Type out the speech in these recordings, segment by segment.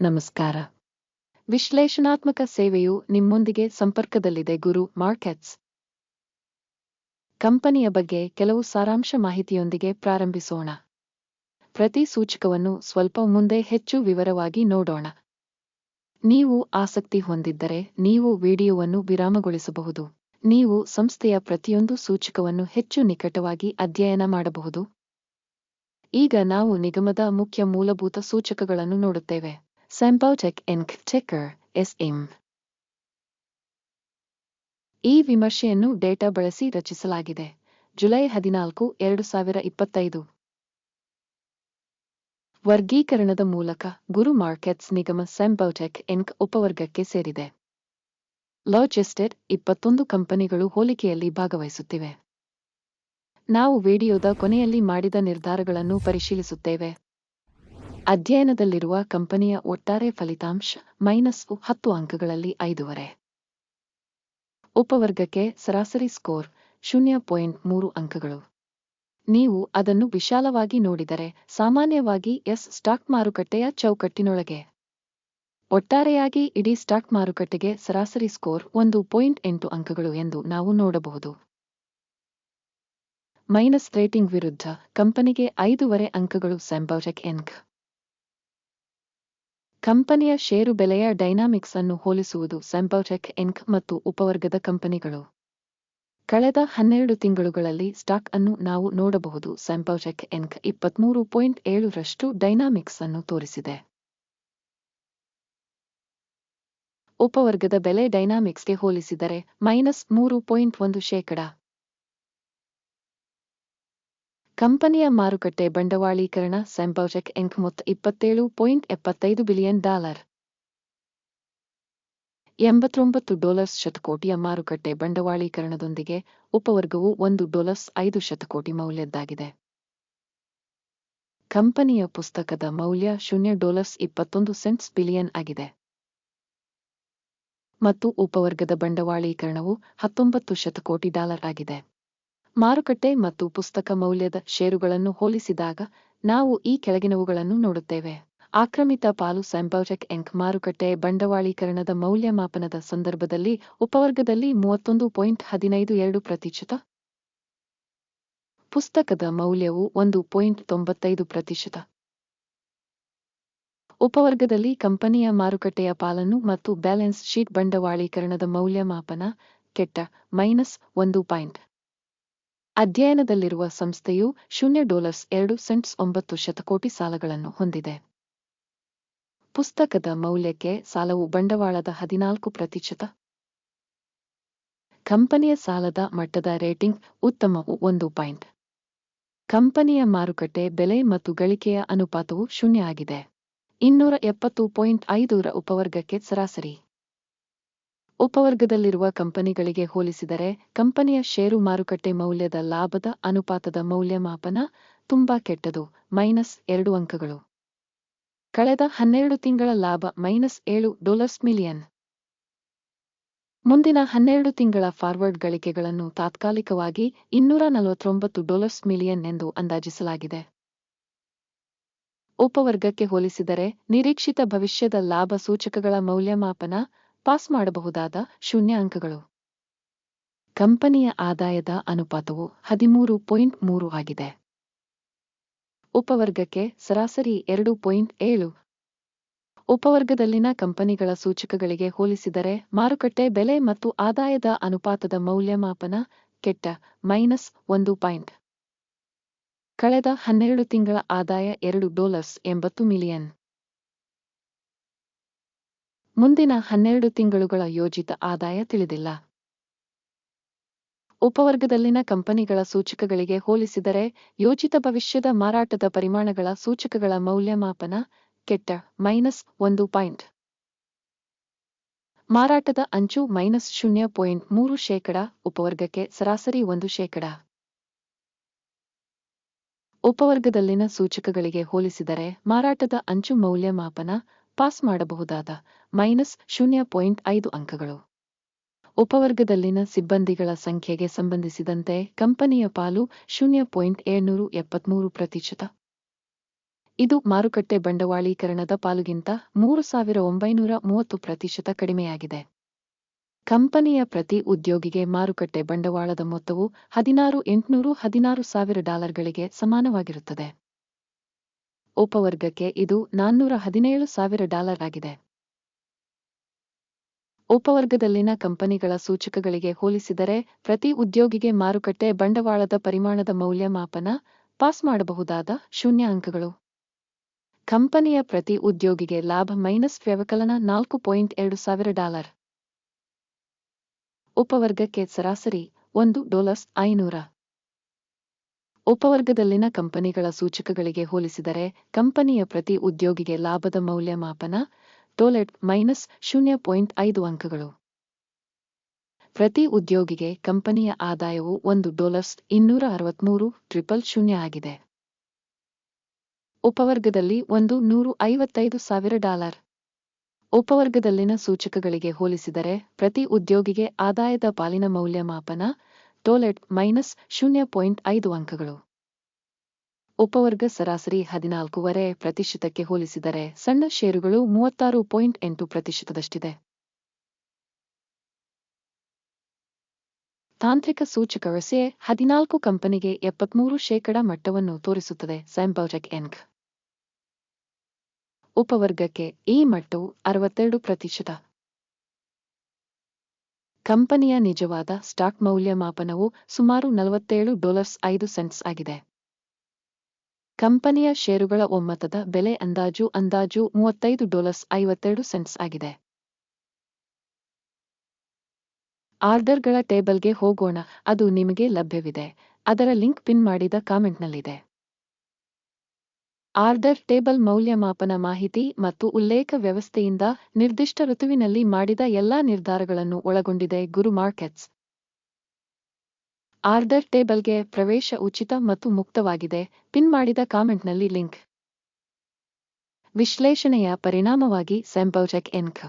ನಮಸ್ಕಾರ. ವಿಶ್ಲೇಷಣಾತ್ಮಕ ಸೇವೆಯು ನಿಮ್ಮೊಂದಿಗೆ ಸಂಪರ್ಕದಲ್ಲಿದೆ ಗುರು ಮಾರ್ಕೆಟ್ಸ್. ಕಂಪನಿಯ ಬಗ್ಗೆ ಕೆಲವು ಸಾರಾಂಶ ಮಾಹಿತಿಯೊಂದಿಗೆ ಪ್ರಾರಂಭಿಸೋಣ. ಪ್ರತಿ ಸೂಚಕವನ್ನು ಸ್ವಲ್ಪ ಮುಂದೆ ಹೆಚ್ಚು ವಿವರವಾಗಿ ನೋಡೋಣ. ನೀವು ಆಸಕ್ತಿ ಹೊಂದಿದ್ದರೆ ನೀವು ವಿಡಿಯೋವನ್ನು ವಿರಾಮಗೊಳಿಸಬಹುದು. ನೀವು ಸಂಸ್ಥೆಯ ಪ್ರತಿಯೊಂದು ಸೂಚಕವನ್ನು ಹೆಚ್ಚು ನಿಕಟವಾಗಿ ಅಧ್ಯಯನ ಮಾಡಬಹುದು. ಈಗ ನಾವು ನಿಗಮದ ಮುಖ್ಯ ಮೂಲಭೂತ ಸೂಚಕಗಳನ್ನು ನೋಡುತ್ತೇವೆ. ಸೆಂಪೌಟೆಕ್ ticker is IM. ಈ ವಿಮರ್ಶೆಯನ್ನು ಡೇಟಾ ಬಳಸಿ ರಚಿಸಲಾಗಿದೆ. ಜುಲೈ ಹದಿನಾಲ್ಕು, ಎರಡು ಸಾವಿರ ಇಪ್ಪತ್ತೈದು. ವರ್ಗೀಕರಣದ ಮೂಲಕ ಗುರು ಮಾರ್ಕೆಟ್ಸ್ ನಿಗಮ ಸೆಂಪೌಟೆಕ್ ಎನ್ಕ್ ಉಪವರ್ಗಕ್ಕೆ ಸೇರಿದೆ. ಲಾಜಿಸ್ಟೆಡ್ ಇಪ್ಪತ್ತೊಂದು ಕಂಪನಿಗಳು ಹೋಲಿಕೆಯಲ್ಲಿ ಭಾಗವಹಿಸುತ್ತಿವೆ. ನಾವು ವಿಡಿಯೋದ ಕೊನೆಯಲ್ಲಿ ಮಾಡಿದ ನಿರ್ಧಾರಗಳನ್ನು ಪರಿಶೀಲಿಸುತ್ತೇವೆ. ಅಧ್ಯಯನದಲ್ಲಿರುವ ಕಂಪನಿಯ ಒಟ್ಟಾರೆ ಫಲಿತಾಂಶ ಮೈನಸ್ ಹತ್ತು ಅಂಕಗಳಲ್ಲಿ ಐದೂವರೆ. ಉಪವರ್ಗಕ್ಕೆ ಸರಾಸರಿ ಸ್ಕೋರ್ ಶೂನ್ಯ ಪಾಯಿಂಟ್ ಮೂರು ಅಂಕಗಳು. ನೀವು ಅದನ್ನು ವಿಶಾಲವಾಗಿ ನೋಡಿದರೆ ಸಾಮಾನ್ಯವಾಗಿ ಎಸ್ ಸ್ಟಾಕ್ ಮಾರುಕಟ್ಟೆಯ ಚೌಕಟ್ಟಿನೊಳಗೆ. ಒಟ್ಟಾರೆಯಾಗಿ ಇಡೀ ಸ್ಟಾಕ್ ಮಾರುಕಟ್ಟೆಗೆ ಸರಾಸರಿ ಸ್ಕೋರ್ ಒಂದು ಪಾಯಿಂಟ್ ಎಂಟು ಅಂಕಗಳು ಎಂದು ನಾವು ನೋಡಬಹುದು. ಮೈನಸ್ ರೇಟಿಂಗ್ ವಿರುದ್ಧ ಕಂಪನಿಗೆ ಐದೂವರೆ ಅಂಕಗಳು ಸೆಂಬೌಜೆಕ್ ಎನ್ಕ್ ಕಂಪನಿಯ ಷೇರು ಬೆಲೆಯ ಡೈನಾಮಿಕ್ಸ್ ಅನ್ನು ಹೋಲಿಸುವುದು ಸೆಂಬೌಟೆಕ್ ಎನ್ಕ್ ಮತ್ತು ಉಪವರ್ಗದ ಕಂಪನಿಗಳು. ಕಳೆದ ಹನ್ನೆರಡು ತಿಂಗಳುಗಳಲ್ಲಿ ಸ್ಟಾಕ್ ಅನ್ನು ನಾವು ನೋಡಬಹುದು ಸೆಂಪೌಟೆಕ್ ಎನ್ಕ್ ಇಪ್ಪತ್ಮೂರು ಪಾಯಿಂಟ್ ಏಳರಷ್ಟು ಡೈನಾಮಿಕ್ಸ್ ಅನ್ನು ತೋರಿಸಿದೆ. ಉಪವರ್ಗದ ಬೆಲೆ ಡೈನಾಮಿಕ್ಸ್ಗೆ ಹೋಲಿಸಿದರೆ ಮೈನಸ್ ಮೂರು ಪಾಯಿಂಟ್ ಒಂದು ಶೇಕಡ. ಕಂಪನಿಯ ಮಾರುಕಟ್ಟೆ ಬಂಡವಾಳೀಕರಣ ಸೆಂಪೌಟೆಕ್ ಎಂಕ್ ಮೊತ್ತ ಇಪ್ಪತ್ತೇಳು ಪಾಯಿಂಟ್ ಎಪ್ಪತ್ತೈದು ಬಿಲಿಯನ್ ಡಾಲರ್. ಎಂಬತ್ತೊಂಬತ್ತು ಡಾಲರ್ಸ್ ಶತಕೋಟಿಯ ಮಾರುಕಟ್ಟೆ ಬಂಡವಾಳೀಕರಣದೊಂದಿಗೆ ಉಪವರ್ಗವು ಒಂದು ಡಾಲರ್ಸ್ ಐದು ಶತಕೋಟಿ ಮೌಲ್ಯದ್ದಾಗಿದೆ. ಕಂಪನಿಯ ಪುಸ್ತಕದ ಮೌಲ್ಯ ಶೂನ್ಯ ಡಾಲರ್ಸ್ ಇಪ್ಪತ್ತೊಂದು ಸೆಂಟ್ಸ್ ಬಿಲಿಯನ್ ಆಗಿದೆ. ಮತ್ತು ಉಪವರ್ಗದ ಬಂಡವಾಳೀಕರಣವು ಹತ್ತೊಂಬತ್ತು ಶತಕೋಟಿ ಡಾಲರ್ ಆಗಿದೆ. ಮಾರುಕಟ್ಟೆ ಮತ್ತು ಪುಸ್ತಕ ಮೌಲ್ಯದ ಷೇರುಗಳನ್ನು ಹೋಲಿಸಿದಾಗ ನಾವು ಈ ಕೆಳಗಿನವುಗಳನ್ನು ನೋಡುತ್ತೇವೆ. ಆಕ್ರಮಿತ ಪಾಲು ಸೆಂಪೌಟೆಕ್ ಎಂಕ್ ಮಾರುಕಟ್ಟೆ ಬಂಡವಾಳೀಕರಣದ ಮೌಲ್ಯಮಾಪನದ ಸಂದರ್ಭದಲ್ಲಿ ಉಪವರ್ಗದಲ್ಲಿ ಮೂವತ್ತೊಂದು ಪಾಯಿಂಟ್ ಹದಿನೈದು ಎರಡು ಪ್ರತಿಶತ. ಪುಸ್ತಕದ ಮೌಲ್ಯವು ಒಂದು ಪಾಯಿಂಟ್ ತೊಂಬತ್ತೈದು ಪ್ರತಿಶತ. ಉಪವರ್ಗದಲ್ಲಿ ಕಂಪನಿಯ ಮಾರುಕಟ್ಟೆಯ ಪಾಲನ್ನು ಮತ್ತು ಬ್ಯಾಲೆನ್ಸ್ ಶೀಟ್ ಬಂಡವಾಳೀಕರಣದ ಮೌಲ್ಯಮಾಪನ ಕೆಟ್ಟ ಮೈನಸ್ ಒಂದು ಪಾಯಿಂಟ್ ಅಧ್ಯಯನದಲ್ಲಿರುವ ಸಂಸ್ಥೆಯು ಶೂನ್ಯ ಡಾಲರ್ಸ್ ಎರಡು ಸೆಂಟ್ಸ್ ಒಂಬತ್ತು ಶತಕೋಟಿ ಸಾಲಗಳನ್ನು ಹೊಂದಿದೆ. ಪುಸ್ತಕದ ಮೌಲ್ಯಕ್ಕೆ ಸಾಲವು ಬಂಡವಾಳದ ಹದಿನಾಲ್ಕು ಪ್ರತಿಶತ. ಕಂಪನಿಯ ಸಾಲದ ಮಟ್ಟದ ರೇಟಿಂಗ್ ಉತ್ತಮವು ಒಂದು ಪಾಯಿಂಟ್. ಕಂಪನಿಯ ಮಾರುಕಟ್ಟೆ ಬೆಲೆ ಮತ್ತು ಗಳಿಕೆಯ ಅನುಪಾತವು ಶೂನ್ಯ ಆಗಿದೆ. ಇನ್ನೂರ ಎಪ್ಪತ್ತು ಪಾಯಿಂಟ್ ಐದರ ಉಪವರ್ಗಕ್ಕೆ ಸರಾಸರಿ. ಉಪವರ್ಗದಲ್ಲಿರುವ ಕಂಪನಿಗಳಿಗೆ ಹೋಲಿಸಿದರೆ, ಕಂಪನಿಯ ಷೇರು ಮಾರುಕಟ್ಟೆ ಮೌಲ್ಯದ ಲಾಭದ ಅನುಪಾತದ ಮೌಲ್ಯಮಾಪನ ತುಂಬಾ ಕೆಟ್ಟದು, ಮೈನಸ್ ಎರಡು ಅಂಕಗಳು. ಕಳೆದ ಹನ್ನೆರಡು ತಿಂಗಳ ಲಾಭ ಮೈನಸ್ ಏಳು ಡಾಲರ್ಸ್ ಮಿಲಿಯನ್. ಮುಂದಿನ ಹನ್ನೆರಡು ತಿಂಗಳ ಫಾರ್ವರ್ಡ್ ಗಳಿಕೆಗಳನ್ನು ತಾತ್ಕಾಲಿಕವಾಗಿ ಇನ್ನೂರ ನಲವತ್ತೊಂಬತ್ತು ಡಾಲರ್ಸ್ ಮಿಲಿಯನ್ ಎಂದು ಅಂದಾಜಿಸಲಾಗಿದೆ. ಉಪವರ್ಗಕ್ಕೆ ಹೋಲಿಸಿದರೆ, ನಿರೀಕ್ಷಿತ ಭವಿಷ್ಯದ ಲಾಭ ಸೂಚಕಗಳ ಮೌಲ್ಯಮಾಪನ ಪಾಸ್ ಮಾಡಬಹುದಾದ ಶೂನ್ಯ ಅಂಕಗಳು ಕಂಪನಿಯ ಆದಾಯದ ಅನುಪಾತವು ಹದಿಮೂರು ಪಾಯಿಂಟ್ ಮೂರು ಆಗಿದೆ. ಉಪವರ್ಗಕ್ಕೆ ಸರಾಸರಿ ಎರಡು ಪಾಯಿಂಟ್ ಏಳು. ಉಪವರ್ಗದಲ್ಲಿನ ಕಂಪನಿಗಳ ಸೂಚಕಗಳಿಗೆ ಹೋಲಿಸಿದರೆ ಮಾರುಕಟ್ಟೆ ಬೆಲೆ ಮತ್ತು ಆದಾಯದ ಅನುಪಾತದ ಮೌಲ್ಯಮಾಪನ ಕೆಟ್ಟ ಮೈನಸ್ ಒಂದು ಪಾಯಿಂಟ್. ಕಳೆದ ಹನ್ನೆರಡು ತಿಂಗಳ ಆದಾಯ ಎರಡು ಡಾಲರ್ಸ್ ಎಂಬತ್ತು ಮಿಲಿಯನ್. ಮುಂದಿನ ಹನ್ನೆರಡು ತಿಂಗಳುಗಳ ಯೋಜಿತ ಆದಾಯ ತಿಳಿದಿಲ್ಲ. ಉಪವರ್ಗದಲ್ಲಿನ ಕಂಪನಿಗಳ ಸೂಚಕಗಳಿಗೆ ಹೋಲಿಸಿದರೆ ಯೋಜಿತ ಭವಿಷ್ಯದ ಮಾರಾಟದ ಪರಿಮಾಣಗಳ ಸೂಚಕಗಳ ಮೌಲ್ಯಮಾಪನ ಕೆಟ್ಟ ಮೈನಸ್ ಒಂದು ಪಾಯಿಂಟ್. ಮಾರಾಟದ ಅಂಚು ಮೈನಸ್ ಶೂನ್ಯ ಪಾಯಿಂಟ್ ಮೂರು ಶೇಕಡ, ಉಪವರ್ಗಕ್ಕೆ ಸರಾಸರಿ ಒಂದು ಶೇಕಡ. ಉಪವರ್ಗದಲ್ಲಿನ ಸೂಚಕಗಳಿಗೆ ಹೋಲಿಸಿದರೆ ಮಾರಾಟದ ಅಂಚು ಮೌಲ್ಯಮಾಪನ ಪಾಸ್ ಮಾಡಬಹುದಾದ ಮೈನಸ್ ಶೂನ್ಯ ಪಾಯಿಂಟ್ ಐದು ಅಂಕಗಳು. ಉಪವರ್ಗದಲ್ಲಿನ ಸಿಬ್ಬಂದಿಗಳ ಸಂಖ್ಯೆಗೆ ಸಂಬಂಧಿಸಿದಂತೆ ಕಂಪನಿಯ ಪಾಲು ಶೂನ್ಯ ಪಾಯಿಂಟ್ ಏಳ್ನೂರು ಎಪ್ಪತ್ಮೂರು ಪ್ರತಿಶತ. ಇದು ಮಾರುಕಟ್ಟೆ ಬಂಡವಾಳೀಕರಣದ ಪಾಲುಗಿಂತ ಮೂರು ಸಾವಿರ ಒಂಬೈನೂರ ಮೂವತ್ತು ಪ್ರತಿಶತ ಕಡಿಮೆಯಾಗಿದೆ. ಕಂಪನಿಯ ಪ್ರತಿ ಉದ್ಯೋಗಿಗೆ ಮಾರುಕಟ್ಟೆ ಬಂಡವಾಳದ ಮೊತ್ತವು ಹದಿನಾರು ಎಂಟುನೂರು ಹದಿನಾರು ಸಾವಿರ ಡಾಲರ್ಗಳಿಗೆ ಸಮಾನವಾಗಿರುತ್ತದೆ. ಉಪವರ್ಗಕ್ಕೆ ಇದು ನಾನ್ನೂರ ಹದಿನೇಳು ಸಾವಿರ ಡಾಲರ್ ಆಗಿದೆ. ಉಪವರ್ಗದಲ್ಲಿನ ಕಂಪನಿಗಳ ಸೂಚಕಗಳಿಗೆ ಹೋಲಿಸಿದರೆ, ಪ್ರತಿ ಉದ್ಯೋಗಿಗೆ ಮಾರುಕಟ್ಟೆ ಬಂಡವಾಳದ ಪರಿಮಾಣದ ಮೌಲ್ಯಮಾಪನ ಪಾಸ್ ಮಾಡಬಹುದಾದ ಶೂನ್ಯ ಅಂಕಗಳು ಕಂಪನಿಯ ಪ್ರತಿ ಉದ್ಯೋಗಿಗೆ ಲಾಭ ಮೈನಸ್ ವ್ಯವಕಲನ ನಾಲ್ಕು ಪಾಯಿಂಟ್ ಎರಡು ಸಾವಿರ ಡಾಲರ್. ಉಪವರ್ಗಕ್ಕೆ ಸರಾಸರಿ ಒಂದು ಡಾಲರ್ಸ್ ಐನೂರ. ಉಪವರ್ಗದಲ್ಲಿನ ಕಂಪನಿಗಳ ಸೂಚಕಗಳಿಗೆ ಹೋಲಿಸಿದರೆ, ಕಂಪನಿಯ ಪ್ರತಿ ಉದ್ಯೋಗಿಗೆ ಲಾಭದ ಮೌಲ್ಯಮಾಪನ ಟೋಲೆಟ್ ಮೈನಸ್ ಶೂನ್ಯ ಪಾಯಿಂಟ್ ಐದು ಅಂಕಗಳು. ಪ್ರತಿ ಉದ್ಯೋಗಿಗೆ ಕಂಪನಿಯ ಆದಾಯವು ಒಂದು ಡಾಲರ್ಸ್ ಇನ್ನೂರ ಅರವತ್ಮೂರು ಟ್ರಿಪಲ್ ಶೂನ್ಯ ಆಗಿದೆ. ಉಪವರ್ಗದಲ್ಲಿ ಒಂದು ನೂರು ಐವತ್ತೈದು ಸಾವಿರ ಡಾಲರ್. ಉಪವರ್ಗದಲ್ಲಿನ ಸೂಚಕಗಳಿಗೆ ಹೋಲಿಸಿದರೆ ಪ್ರತಿ ಉದ್ಯೋಗಿಗೆ ಆದಾಯದ ಪಾಲಿನ ಮೌಲ್ಯಮಾಪನ ಟೋಲೆಟ್ ಮೈನಸ್ ಶೂನ್ಯ ಪಾಯಿಂಟ್ ಐದು ಅಂಕಗಳು. ಉಪವರ್ಗ ಸರಾಸರಿ ಹದಿನಾಲ್ಕೂವರೆ ಪ್ರತಿಶತಕ್ಕೆ ಹೋಲಿಸಿದರೆ ಸಣ್ಣ ಷೇರುಗಳು ಮೂವತ್ತಾರು ಪಾಯಿಂಟ್ ಎಂಟು ಪ್ರತಿಶತದಷ್ಟಿದೆ. ತಾಂತ್ರಿಕ ಸೂಚಕ ರಸೆ ಹದಿನಾಲ್ಕು ಕಂಪನಿಗೆ ಎಪ್ಪತ್ಮೂರು ಶೇಕಡಾ ಮಟ್ಟವನ್ನು ತೋರಿಸುತ್ತದೆ ಸ್ಯಾಂಬಲ್ಟೆಕ್ ಎನ್ಕ್ ಉಪವರ್ಗಕ್ಕೆ ಈ ಮಟ್ಟವು ಅರವತ್ತೆರಡು ಪ್ರತಿಶತ. ಕಂಪನಿಯ ನಿಜವಾದ ಸ್ಟಾಕ್ ಮೌಲ್ಯಮಾಪನವು ಸುಮಾರು ನಲವತ್ತೇಳು ಡಾಲರ್ಸ್ ಐದು ಸೆಂಟ್ಸ್ ಆಗಿದೆ. ಕಂಪನಿಯ ಷೇರುಗಳ ಒಮ್ಮತದ ಬೆಲೆ ಅಂದಾಜು ಅಂದಾಜು ಮೂವತ್ತೈದು ಡಾಲರ್ಸ್ ಐವತ್ತೆರಡು ಸೆಂಟ್ಸ್ ಆಗಿದೆ. ಆರ್ಡರ್ಗಳ ಟೇಬಲ್ಗೆ ಹೋಗೋಣ, ಅದು ನಿಮಗೆ ಲಭ್ಯವಿದೆ. ಅದರ ಲಿಂಕ್ ಪಿನ್ ಮಾಡಿದ ಕಾಮೆಂಟ್ನಲ್ಲಿದೆ. ಆರ್ಡರ್ ಟೇಬಲ್ ಮೌಲ್ಯಮಾಪನ ಮಾಹಿತಿ ಮತ್ತು ಉಲ್ಲೇಖ ವ್ಯವಸ್ಥೆಯಿಂದ ನಿರ್ದಿಷ್ಟ ಋತುವಿನಲ್ಲಿ ಮಾಡಿದ ಎಲ್ಲಾ ನಿರ್ಧಾರಗಳನ್ನು ಒಳಗೊಂಡಿದೆ ಗುರು ಮಾರ್ಕೆಟ್ಸ್ ಆರ್ಡರ್ ಟೇಬಲ್ಗೆ ಪ್ರವೇಶ ಉಚಿತ ಮತ್ತು ಮುಕ್ತವಾಗಿದೆ. ಪಿನ್ ಮಾಡಿದ ಕಾಮೆಂಟ್ನಲ್ಲಿ ಲಿಂಕ್. ವಿಶ್ಲೇಷಣೆಯ ಪರಿಣಾಮವಾಗಿ ಸೆಂಪೌಚೆಕ್ ಎನ್ಕ್.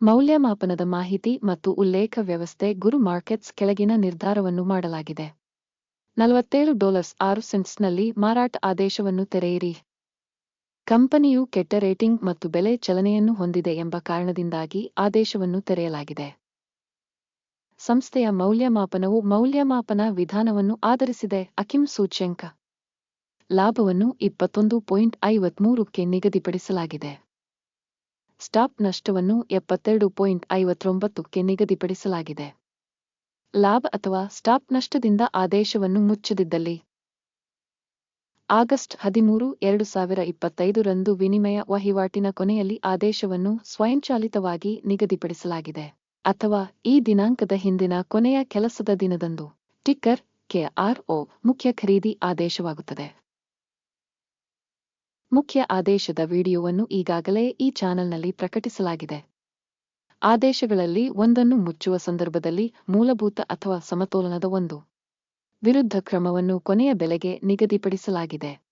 ಮೌಲ್ಯಮಾಪನದ ಮಾಹಿತಿ ಮತ್ತು ಉಲ್ಲೇಖ ವ್ಯವಸ್ಥೆ ಗುರು ಮಾರ್ಕೆಟ್ಸ್ ಕೆಳಗಿನ ನಿರ್ಧಾರವನ್ನು ಮಾಡಲಾಗಿದೆ. ನಲವತ್ತೇಳು ಡಾಲರ್ಸ್ ಆರು ಸೆಂಟ್ಸ್ನಲ್ಲಿ ಮಾರಾಟ ಆದೇಶವನ್ನು ತೆರೆಯಿರಿ. ಕಂಪನಿಯು ಕೆಟ್ಟ ರೇಟಿಂಗ್ ಮತ್ತು ಬೆಲೆ ಚಲನೆಯನ್ನು ಹೊಂದಿದೆ ಎಂಬ ಕಾರಣದಿಂದಾಗಿ ಆದೇಶವನ್ನು ತೆರೆಯಲಾಗಿದೆ. ಸಂಸ್ಥೆಯ ಮೌಲ್ಯಮಾಪನವು ಮೌಲ್ಯಮಾಪನ ವಿಧಾನವನ್ನು ಆಧರಿಸಿದೆ, ಅಕಿಮ್ ಸೂಚ್ಯಂಕ. ಲಾಭವನ್ನು ಇಪ್ಪತ್ತೊಂದು ಪಾಯಿಂಟ್ ಐವತ್ಮೂರಕ್ಕೆ ನಿಗದಿಪಡಿಸಲಾಗಿದೆ. ಸ್ಟಾಪ್ ನಷ್ಟವನ್ನು ಎಪ್ಪತ್ತೆರಡು ಪಾಯಿಂಟ್ ಐವತ್ತೊಂಬತ್ತಕ್ಕೆ ನಿಗದಿಪಡಿಸಲಾಗಿದೆ. ಲಾಭ ಅಥವಾ ಸ್ಟಾಪ್ ನಷ್ಟದಿಂದ ಆದೇಶವನ್ನು ಮುಚ್ಚದಿದ್ದಲ್ಲಿ. ಆಗಸ್ಟ್ ಹದಿಮೂರು, ಎರಡು ಸಾವಿರ ಇಪ್ಪತ್ತೈದರಂದು ವಿನಿಮಯ ವಹಿವಾಟಿನ ಕೊನೆಯಲ್ಲಿ ಆದೇಶವನ್ನು ಸ್ವಯಂಚಾಲಿತವಾಗಿ ನಿಗದಿಪಡಿಸಲಾಗಿದೆ. ಅಥವಾ ಈ ದಿನಾಂಕದ ಹಿಂದಿನ ಕೊನೆಯ ಕೆಲಸದ ದಿನದಂದು. ಟಿಕ್ಕರ್, ಕೆಆರ್ಒ, ಮುಖ್ಯ ಖರೀದಿ ಆದೇಶವಾಗುತ್ತದೆ. ಮುಖ್ಯ ಆದೇಶದ ವಿಡಿಯೋವನ್ನು ಈಗಾಗಲೇ ಈ ಚಾನೆಲ್ನಲ್ಲಿ ಪ್ರಕಟಿಸಲಾಗಿದೆ. ಆದೇಶಗಳಲ್ಲಿ ಒಂದನ್ನು ಮುಚ್ಚುವ ಸಂದರ್ಭದಲ್ಲಿ ಮೂಲಭೂತ ಅಥವಾ ಸಮತೋಲನದ ಒಂದು. ವಿರುದ್ಧ ಕ್ರಮವನ್ನು ಕೊನೆಯ ಬೆಲೆಗೆ ನಿಗದಿಪಡಿಸಲಾಗಿದೆ.